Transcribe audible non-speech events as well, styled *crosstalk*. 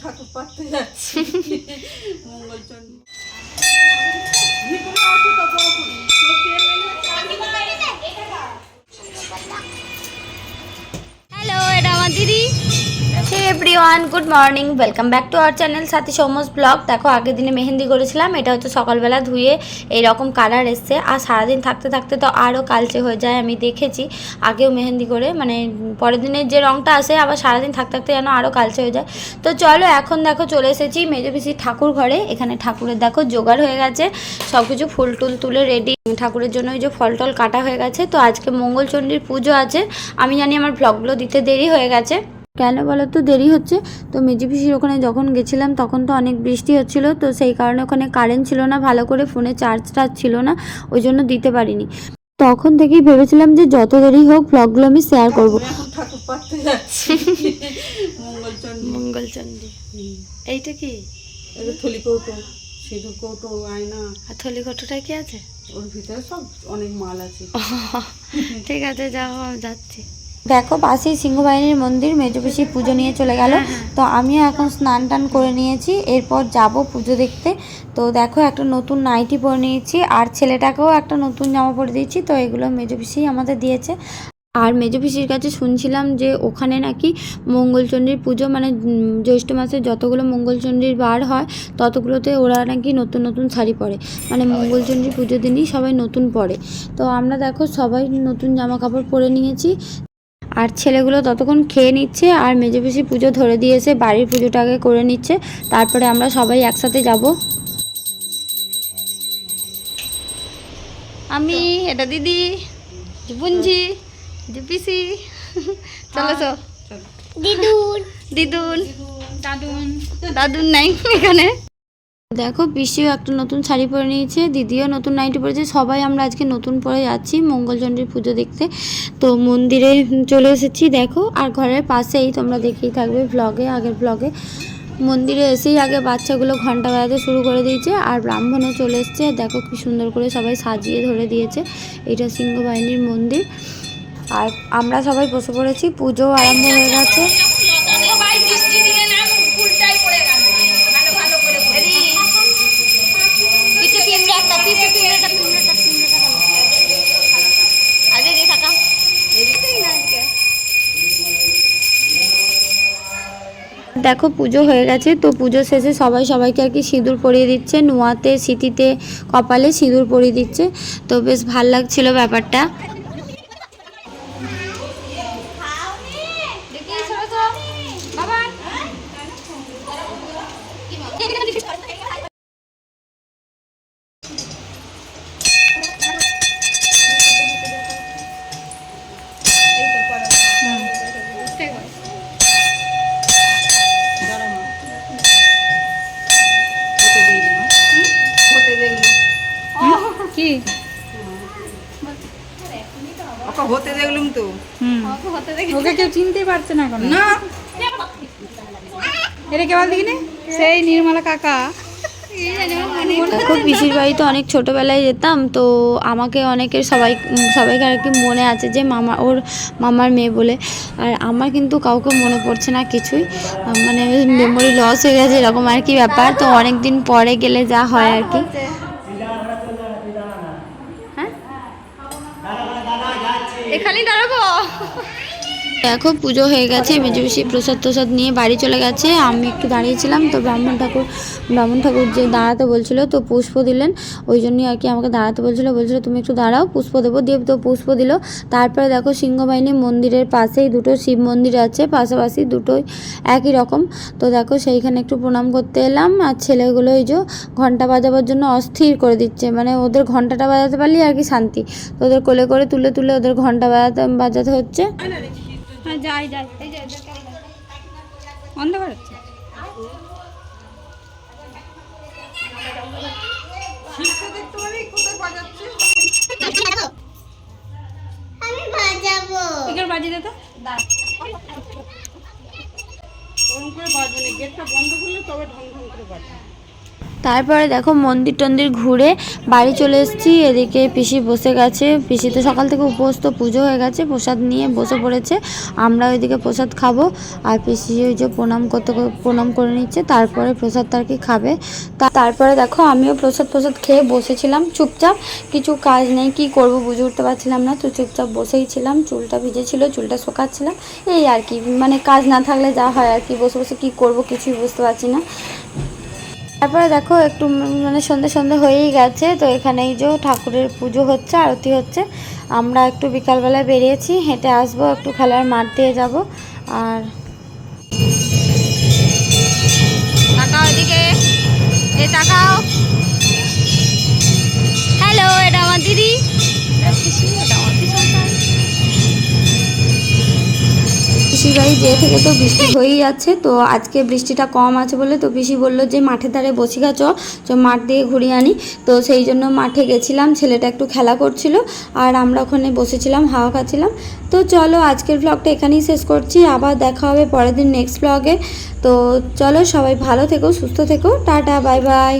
ঠাকুর পাঠতে *laughs* যাচ্ছি। মঙ্গলচন্ডী হ্যালো এটা আমার দিদি। Hey everyone good morning welcome back to our channel Sathi সৌমস blog দেখো, আগের দিনে মেহেন্দি করেছিলাম, এটা হচ্ছে সকালবেলা ধুয়ে এইরকম কালার এসছে। আর সারাদিন থাকতে থাকতে তো আরও কালচে হয়ে যায়, আমি দেখেছি। আগেও মেহেন্দি করে মানে পরের দিনের যে রঙটা আসে, আবার সারাদিন থাকতে থাকতে যেন আরও কালচে হয়ে যায়। তো চলো, এখন দেখো চলে এসেছি মেজো পিসির ঠাকুর ঘরে। এখানে ঠাকুরের দেখো জোগাড় হয়ে গেছে সব কিছু ফুল টুল তুলে রেডি ঠাকুরের জন্য ওই যে ফল টল কাটা হয়ে গেছে, তো আজকে মঙ্গলচণ্ডীর পুজো আছে। আমি জানি আমার ব্লগগুলো দিতে দেরি হয়ে গেছে। কেন বলো তো? দেরি হচ্ছে। তো মেজি পিসির ওখানে যখন গেছিলাম তখন তো অনেক বৃষ্টি হচ্ছিল তো সেই কারণে ওখানে কারেন্ট ছিল না ভালো করে ফোনে চার্জ টার্জ ছিল না ওই জন্য দিতে পারিনি। তখন থেকেই ভেবেছিলাম যে যত দেরি হোক ব্লগগুলো আমি শেয়ার করব। মঙ্গলচন্ডী। এইটা কি? এটা থলি কৌটো সিঁদুর কৌটো আয়না। আর থলি ঘটটা কি আছে? ওর ভিতরে সব অনেক মাল আছে। *laughs* ঠিক আছে যাও যাচ্ছি। দেখো পাশেই সিংহবাহিনীর মন্দির মেজপিসি পুজো নিয়ে চলে গেল। তো আমিও এখন স্নান টান করে নিয়েছি এরপর যাব পুজো দেখতে। তো দেখো একটা নতুন নাইটি পরে নিয়েছি আর ছেলেটাকেও একটা নতুন জামা পরে দিয়েছি তো এগুলো মেজপিসি আমাদের দিয়েছে। আর মেজো পিসির কাছে শুনছিলাম যে ওখানে নাকি মঙ্গলচণ্ডীর পুজো মানে জ্যৈষ্ঠ মাসে যতগুলো মঙ্গলচণ্ডীর বার হয় ততগুলোতে ওরা নাকি নতুন নতুন শাড়ি পরে। মানে মঙ্গলচণ্ডীর পুজো দিনই সবাই নতুন পরে। তো আমরা দেখো সবাই নতুন জামা কাপড় পরে নিয়েছি। আর ছেলেগুলো ততক্ষণ খেয়ে নিচ্ছে আর মেজো পিসি পুজো ধরে দিয়েছে বাড়ির পুজোটাকে করে নিচ্ছে। তারপরে আমরা সবাই একসাথে যাব। আমি এটা দিদি বুঞ্জি পিসি চলো চো দিদুন। দিদুন দাদুন। দাদুন নাই এখানে। দেখো পিসিও একটা নতুন শাড়ি পরে নিয়েছে, দিদিও নতুন নাইটি পরেছে, সবাই আমরা আজকে নতুন পরে যাচ্ছি মঙ্গলচণ্ডীর পুজো দেখতে। তো মন্দিরে চলে এসেছি, দেখো, আর ঘরের পাশেই তোমরা দেখেই থাকবে ব্লগে আগের ব্লগে মন্দিরে এসেই আগে বাচ্চাগুলো ঘণ্টা বাজাতে শুরু করে দিয়েছে, আর ব্রাহ্মণও চলে এসছে, দেখো কি সুন্দর করে সবাই সাজিয়ে ধরে দিয়েছে, এটা সিংহবাহিনীর মন্দির। আর আমরা সবাই বসে পড়েছি, পুজো আরম্ভ হয়ে গেছে। দেখো পুজো হয়ে গেছে, তো পুজো শেষে সবাই সবাইকে আর কি সিঁদুর পরিয়ে দিচ্ছে। নোয়াতে, সিটিতে, কপালে সিঁদুর পরিয়ে দিচ্ছে। তো বেশ ভালো লাগছিল ব্যাপারটা। হতে দেখলুম তো। ওকে কেউ চিনতেই পারছে না এখন না। এটা কেবল দেখি সেই নির্মলা কাকা। দেখো পিসির বাড়িতে অনেক ছোটোবেলায় যেতাম তো আমাকে অনেকের সবাই সবাইকে আর কি মনে আছে যে মামা ওর মামার মেয়ে বলে। আর আমার কিন্তু কাউকে মনে পড়ছে না কিছুই। মানে মেমোরি লস হয়ে গেছে এরকম আর কি ব্যাপার। তো অনেক দিন পরে গেলে যা হয় আর কি হ্যাঁ এখানেই দাঁড়াবো দেখো, পুজো হয়ে গেছে মেজো বেশি প্রসাদ প্রসাদ নিয়ে বাড়ি চলে গেছে। আমি একটু দাঁড়িয়েছিলাম, তো ব্রাহ্মণ ঠাকুর ব্রাহ্মণ ঠাকুর যে দাঁড়াতে বলছিল, তো পুষ্প দিলেন। ওই জন্যই আর কি আমাকে দাঁড়াতে বলছিল বলছিল, তুমি একটু দাঁড়াও, পুষ্প দেবো। দিয়ে তো পুষ্প দিল। তারপরে দেখো সিংহবাহিনী মন্দিরের পাশেই দুটো শিব মন্দির আছে, পাশাপাশি দুটোই একই রকম। তো দেখো, সেইখানে একটু প্রণাম করতে এলাম, আর ছেলেগুলো এই যে ঘণ্টা বাজাবার জন্য অস্থির করে দিচ্ছে। মানে ওদের ঘন্টাটা বাজাতে পারলেই আর কি শান্তি। তো ওদের কোলে করে তুলে তুলে ওদের ঘণ্টা বাজাতে বাজাতে হচ্ছে। হ্যাঁ যাই যাই। অন্ধকার হচ্ছে? এখানে বাজিয়ে দে তো। ওরকম করে বাজবে না, গেটটা বন্ধ করলে তবে ঢং ঢং করে বাজবে। তারপরে দেখো মন্দির টন্দির ঘুরে বাড়ি চলে এসেছি। এদিকে পিসি বসে গেছে। পিসি তো সকাল থেকে উপোস তো পুজো হয়ে গেছে। প্রসাদ নিয়ে বসে পড়েছে। আমরা ওইদিকে প্রসাদ খাব। আর পিসি ওই যে প্রণাম করতে প্রণাম করে নিচ্ছে। তারপরে প্রসাদ আর কি খাবে? তারপরে দেখো আমিও প্রসাদ প্রসাদ খেয়ে বসেছিলাম চুপচাপ। কিছু কাজ নেই। কি করব বুঝে উঠতে পারছিলাম না। তো চুপচাপ বসেই ছিলাম। চুলটা ভিজেছিল, চুলটা শোকাচ্ছিলাম এই আর কি। মানে কাজ না থাকলে যা হয় আর কি। বসে বসে কি করব কিছুই বুঝতে পারছি না। তারপরে দেখো একটু মানে সন্ধে সন্ধে হয়েই গেছে তো এখানে এই যে ঠাকুরের পুজো হচ্ছে আরতি হচ্ছে। আমরা একটু বিকালবেলা বেরিয়েছি হেঁটে আসব একটু খেলার মাঠ দিয়ে যাব আর তাকাও এদিকে। এ তাকাও। হ্যালো এটা আমার দিদি। পিসির বাড়ি যেয়ে থেকে তো বৃষ্টি হয়েই যাচ্ছে, তো আজকে বৃষ্টিটা কম আছে বলে তো পিসি বলল যে মাঠের ধারে বসি গাছ চ মাঠ দিয়ে ঘুরিয়ে আনি। তো সেই জন্য মাঠে গেছিলাম, ছেলেটা একটু খেলা করছিল, আর আমরা ওখানে বসেছিলাম, হাওয়া খাচ্ছিলাম। তো চলো আজকের ব্লগটা এখানেই শেষ করছি, আবার দেখা হবে পরের দিন নেক্সট ব্লগে তো চলো সবাই ভালো থেকো, সুস্থ থেকো, টাটা বাই বাই